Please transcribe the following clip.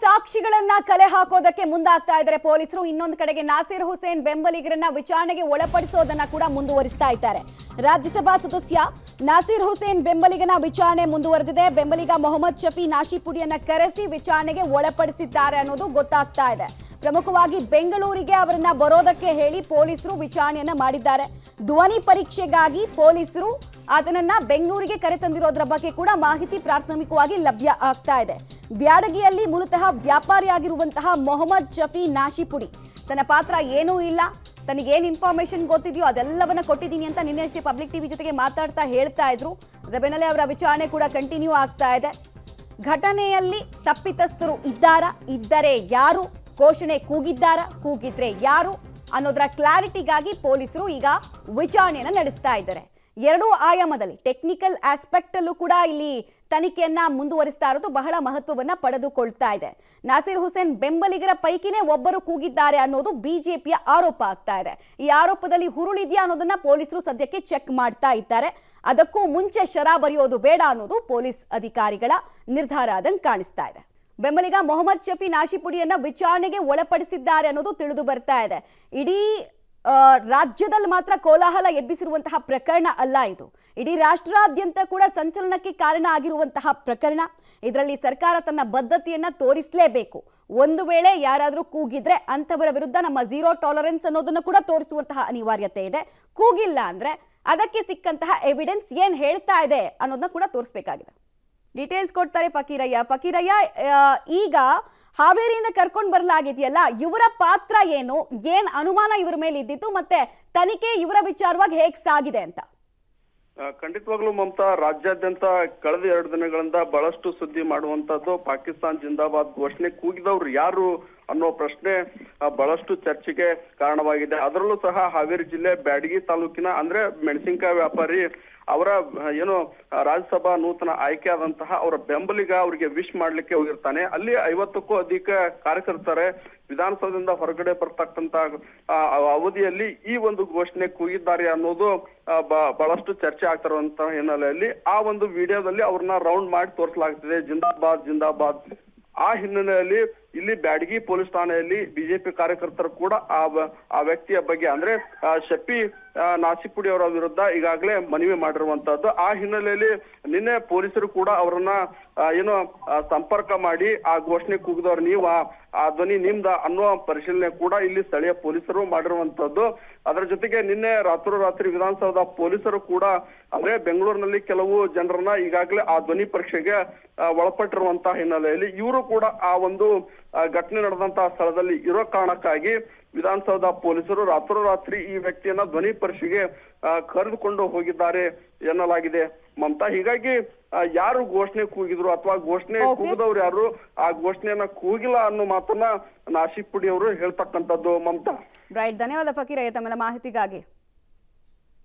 ಸಾಕ್ಷಿಗಳನ್ನ ಕಲೆ ಹಾಕೋದಕ್ಕೆ ಮುಂದಾಗ್ತಾ ಇದ್ದಾರೆ ಪೊಲೀಸರು. ಇನ್ನೊಂದು ಕಡೆಗೆ ನಾಸೀರ್ ಹುಸೇನ್ ಬೆಂಬಲಿಗರನ್ನ ವಿಚಾರಣೆಗೆ ಒಳಪಡಿಸೋದನ್ನ ಕೂಡ ಮುಂದುವರಿಸ್ತಾ ಇದ್ದಾರೆ. ರಾಜ್ಯಸಭಾ ಸದಸ್ಯ ನಾಸೀರ್ ಹುಸೇನ್ ಬೆಂಬಲಿಗನ ವಿಚಾರಣೆ ಮುಂದುವರೆದಿದೆ. ಬೆಂಬಲಿಗ ಮೊಹಮ್ಮದ್ ಶಫಿ ನಾಶಿಪುಡಿಯನ್ನ ಕರೆಸಿ ವಿಚಾರಣೆಗೆ ಒಳಪಡಿಸಿದ್ದಾರೆ ಅನ್ನೋದು ಗೊತ್ತಾಗ್ತಾ ಇದೆ. ಪ್ರಮುಖವಾಗಿ ಬೆಂಗಳೂರಿಗೆ ಅವರನ್ನ ಬರೋದಕ್ಕೆ ಹೇಳಿ ಪೊಲೀಸರು ವಿಚಾರಣೆಯನ್ನ ಮಾಡಿದ್ದಾರೆ. ಧ್ವನಿ ಪರೀಕ್ಷೆಗಾಗಿ ಪೊಲೀಸರು ಆತನನ್ನ ಬೆಂಗಳೂರಿಗೆ ಕರೆತಂದಿರೋದ್ರ ಬಗ್ಗೆ ಕೂಡ ಮಾಹಿತಿ ಪ್ರಾಥಮಿಕವಾಗಿ ಲಭ್ಯ ಆಗ್ತಾ ಇದೆ. ಬ್ಯಾಡಗಿಯಲ್ಲಿ ಮೂಲತಃ ವ್ಯಾಪಾರಿಯಾಗಿರುವಂತಹ ಮೊಹಮ್ಮದ್ ಶಫಿ ನಾಶಿಪುಡಿ. ತನ್ನ ಪಾತ್ರ ಏನೂ ಇಲ್ಲ. ತನಗೇನು ಇನ್ಫಾರ್ಮೇಶನ್ ಗೊತ್ತಿದೆಯೋ ಅದೆಲ್ಲವನ್ನ ಕೊಟ್ಟಿದ್ದೀನಿ ಅಂತ ನಿನ್ನೆ ಅಷ್ಟೇ ಪಬ್ಲಿಕ್ ಟಿವಿ ಜೊತೆಗೆ ಮಾತಾಡ್ತಾ ಹೇಳ್ತಾ ಇದ್ರು. ಅದರ ಅವರ ವಿಚಾರಣೆ ಕೂಡ ಕಂಟಿನ್ಯೂ ಆಗ್ತಾ ಇದೆ. ಘಟನೆಯಲ್ಲಿ ತಪ್ಪಿತಸ್ಥರು ಇದ್ದಾರಾ? ಇದ್ದರೆ ಯಾರು? ಘೋಷಣೆ ಕೂಗಿದ್ದಾರಾ, ಕೂಗಿದ್ರೆ ಯಾರು ಅನ್ನೋದರ ಕ್ಲಾರಿಟಿಗಾಗಿ ಪೊಲೀಸರು ಈಗ ವಿಚಾರಣೆಯನ್ನು ನಡೆಸ್ತಾ ಇದ್ದಾರೆ. ಎರಡೂ ಆಯಾಮದಲ್ಲಿ ಟೆಕ್ನಿಕಲ್ ಆಸ್ಪೆಕ್ಟ್ ಅಲ್ಲೂ ಕೂಡ ಇಲ್ಲಿ ತನಿಖೆಯನ್ನ ಮುಂದುವರಿಸ್ತಾ ಇರೋದು ಬಹಳ ಮಹತ್ವವನ್ನ ಪಡೆದುಕೊಳ್ತಾ ಇದೆ. ನಾಸೀರ್ ಹುಸೇನ್ ಬೆಂಬಲಿಗರ ಪೈಕಿನೇ ಒಬ್ಬರು ಕೂಗಿದ್ದಾರೆ ಅನ್ನೋದು ಬಿಜೆಪಿಯ ಆರೋಪ ಆಗ್ತಾ ಇದೆ. ಈ ಆರೋಪದಲ್ಲಿ ಹುರುಳಿದೆಯಾ ಅನ್ನೋದನ್ನ ಪೊಲೀಸರು ಸದ್ಯಕ್ಕೆ ಚೆಕ್ ಮಾಡ್ತಾ ಇದ್ದಾರೆ. ಅದಕ್ಕೂ ಮುಂಚೆ ಶರಾ ಬರೆಯೋದು ಬೇಡ ಅನ್ನೋದು ಪೊಲೀಸ್ ಅಧಿಕಾರಿಗಳ ನಿರ್ಧಾರ ಆದಂಗೆ ಕಾಣಿಸ್ತಾ ಇದೆ. ಬೆಂಬಲಿಗ ಮೊಹಮ್ಮದ್ ಶಫಿ ನಾಶಿಪುಡಿಯನ್ನ ವಿಚಾರಣೆಗೆ ಒಳಪಡಿಸಿದ್ದಾರೆ ಅನ್ನೋದು ತಿಳಿದು ಬರ್ತಾ ಇದೆ. ಇಡೀ ರಾಜ್ಯದಲ್ಲಿ ಮಾತ್ರ ಕೋಲಾಹಲ ಎಬ್ಬಿಸಿರುವಂತಹ ಪ್ರಕರಣ ಅಲ್ಲ ಇದು. ಇಡೀ ರಾಷ್ಟ್ರಾದ್ಯಂತ ಕೂಡ ಸಂಚಲನಕ್ಕೆ ಕಾರಣ ಆಗಿರುವಂತಹ ಪ್ರಕರಣ. ಇದರಲ್ಲಿ ಸರ್ಕಾರ ತನ್ನ ಬದ್ಧತೆಯನ್ನ ತೋರಿಸಲೇಬೇಕು. ಒಂದು ವೇಳೆ ಯಾರಾದರೂ ಕೂಗಿದ್ರೆ ಅಂಥವರ ವಿರುದ್ಧ ನಮ್ಮ ಝೀರೋ ಟಾಲರೆನ್ಸ್ ಅನ್ನೋದನ್ನು ಕೂಡ ತೋರಿಸುವಂತಹ ಅನಿವಾರ್ಯತೆ ಇದೆ. ಕೂಗಿಲ್ಲ ಅಂದ್ರೆ ಅದಕ್ಕೆ ಸಿಕ್ಕಂತಹ ಎವಿಡೆನ್ಸ್ ಏನ್ ಹೇಳ್ತಾ ಇದೆ ಅನ್ನೋದನ್ನ ಕೂಡ ತೋರಿಸಬೇಕಾಗಿದೆ. ಡೀಟೇಲ್ಸ್ ಕೊಡ್ತಾರೆ ಫಕೀರಯ್ಯ. ಫಕೀರಯ್ಯ ಈಗ ಹಾವೇರಿಯಿಂದ ಕರ್ಕೊಂಡು ಬರಲಾಗಿದೆಯಲ್ಲ, ಇವರ ಪಾತ್ರ ಏನು? ಏನ್ ಅನುಮಾನ ಇವರ ಮೇಲೆ ಇದ್ದಿತ್ತು? ಮತ್ತೆ ತನಿಖೆ ಇವರ ವಿಚಾರವಾಗಿ ಹೇಗೆ ಸಾಗಿದೆ ಅಂತ? ಖಂಡಿತವಾಗ್ಲೂ ಮಮತಾ, ರಾಜ್ಯಾದ್ಯಂತ ಕಳೆದ ಎರಡು ದಿನಗಳಿಂದ ಬಹಳಷ್ಟು ಸುದ್ದಿ ಮಾಡುವಂತದ್ದು ಪಾಕಿಸ್ತಾನ್ ಜಿಂದಾಬಾದ್ ಘೋಷಣೆ ಕೂಗಿದವ್ರು ಯಾರು? ಅನ್ನೋ ಪ್ರಶ್ನೆ ಬಹಳಷ್ಟು ಚರ್ಚೆಗೆ ಕಾರಣವಾಗಿದೆ. ಅದರಲ್ಲೂ ಸಹ ಹಾವೇರಿ ಜಿಲ್ಲೆ ಬ್ಯಾಡಗಿ ತಾಲೂಕಿನ, ಅಂದ್ರೆ ಮೆಣಸಿನಕಾಯಿ ವ್ಯಾಪಾರಿ ಅವರ ಏನು ರಾಜ್ಯಸಭಾ ನೂತನ ಆಯ್ಕೆಯಾದಂತಹ ಅವರ ಬೆಂಬಲಿಗ ಅವರಿಗೆ ವಿಶ್ ಮಾಡ್ಲಿಕ್ಕೆ ಹೋಗಿರ್ತಾನೆ. ಅಲ್ಲಿ ಐವತ್ತಕ್ಕೂ ಅಧಿಕ ಕಾರ್ಯಕರ್ತರೆ ವಿಧಾನಸೌಧದಿಂದ ಹೊರಗಡೆ ಬರ್ತಕ್ಕಂತ ಅವಧಿಯಲ್ಲಿ ಈ ಒಂದು ಘೋಷಣೆ ಕೂಗಿದ್ದಾರೆ ಅನ್ನೋದು ಬಹಳಷ್ಟು ಚರ್ಚೆ ಆಗ್ತಿರುವಂತಹ ಹಿನ್ನೆಲೆಯಲ್ಲಿ ಆ ಒಂದು ವಿಡಿಯೋದಲ್ಲಿ ಅವ್ರನ್ನ ರೌಂಡ್ ಮಾಡಿ ತೋರಿಸಲಾಗ್ತಿದೆ. ಜಿಂದಾಬಾದ್ ಜಿಂದಾಬಾದ್. ಆ ಹಿನ್ನೆಲೆಯಲ್ಲಿ ಇಲ್ಲಿ ಬ್ಯಾಡಗಿ ಪೊಲೀಸ್ ಠಾಣೆಯಲ್ಲಿ ಬಿಜೆಪಿ ಕಾರ್ಯಕರ್ತರು ಕೂಡ ಆ ಆ ವ್ಯಕ್ತಿಯ ಬಗ್ಗೆ ಅಂದ್ರೆ ಶಫಿ ಆ, ಅವರ ವಿರುದ್ಧ ಈಗಾಗಲೇ ಮನವಿ ಮಾಡಿರುವಂತಹದ್ದು. ಆ ಹಿನ್ನೆಲೆಯಲ್ಲಿ ನಿನ್ನೆ ಪೊಲೀಸರು ಕೂಡ ಅವರನ್ನ ಏನು ಸಂಪರ್ಕ ಮಾಡಿ ಆ ಘೋಷಣೆ ಕೂಗಿದವ್ರು ನೀವು ಆ ಧ್ವನಿ ನಿಮ್ದ ಅನ್ನುವ ಪರಿಶೀಲನೆ ಕೂಡ ಇಲ್ಲಿ ಸ್ಥಳೀಯ ಪೊಲೀಸರು ಮಾಡಿರುವಂತದ್ದು ಅದರ ಜೊತೆಗೆ ನಿನ್ನೆ ರಾತ್ರೋರಾತ್ರಿ ವಿಧಾನಸೌಧ ಪೊಲೀಸರು ಕೂಡ ಅಂದ್ರೆ ಬೆಂಗಳೂರಿನಲ್ಲಿ ಕೆಲವು ಜನರನ್ನ ಈಗಾಗಲೇ ಆ ಧ್ವನಿ ಪರೀಕ್ಷೆಗೆ ಒಳಪಟ್ಟಿರುವಂತಹ ಹಿನ್ನೆಲೆಯಲ್ಲಿ ಇವರು ಕೂಡ ಆ ಒಂದು ಘಟನೆ ನಡೆದಂತಹ ಸ್ಥಳದಲ್ಲಿ ಇರೋ ಕಾರಣಕ್ಕಾಗಿ ವಿಧಾನಸೌಧ ಪೊಲೀಸರು ರಾತ್ರೋರಾತ್ರಿ ಈ ವ್ಯಕ್ತಿಯನ್ನ ಧ್ವನಿ ಪರೀಕ್ಷೆಗೆ ಆ, ಕರೆದುಕೊಂಡು ಹೋಗಿದ್ದಾರೆ ಎನ್ನಲಾಗಿದೆ. ಮಮತಾ ಹೀಗಾಗಿ ಯಾರು ಘೋಷಣೆ ಕೂಗಿದ್ರು ಅಥವಾ ಘೋಷಣೆ. ಕೂಗಿದವ್ರು ಯಾರು ಆ ಘೋಷಣೆಯನ್ನ ಕೂಗಿಲ್ಲ ಅನ್ನೋ ಮಾತನ್ನ ನಾಶಿಕ್ ಪುಡಿ ಅವರು ಹೇಳ್ತಕ್ಕಂಥದ್ದು ಮಮತಾ ರೈಟ್ ಧನ್ಯವಾದ ಫಕೀರಯ್ಯ ತಮ್ಮೆಲ್ಲ ಮಾಹಿತಿಗಾಗಿ.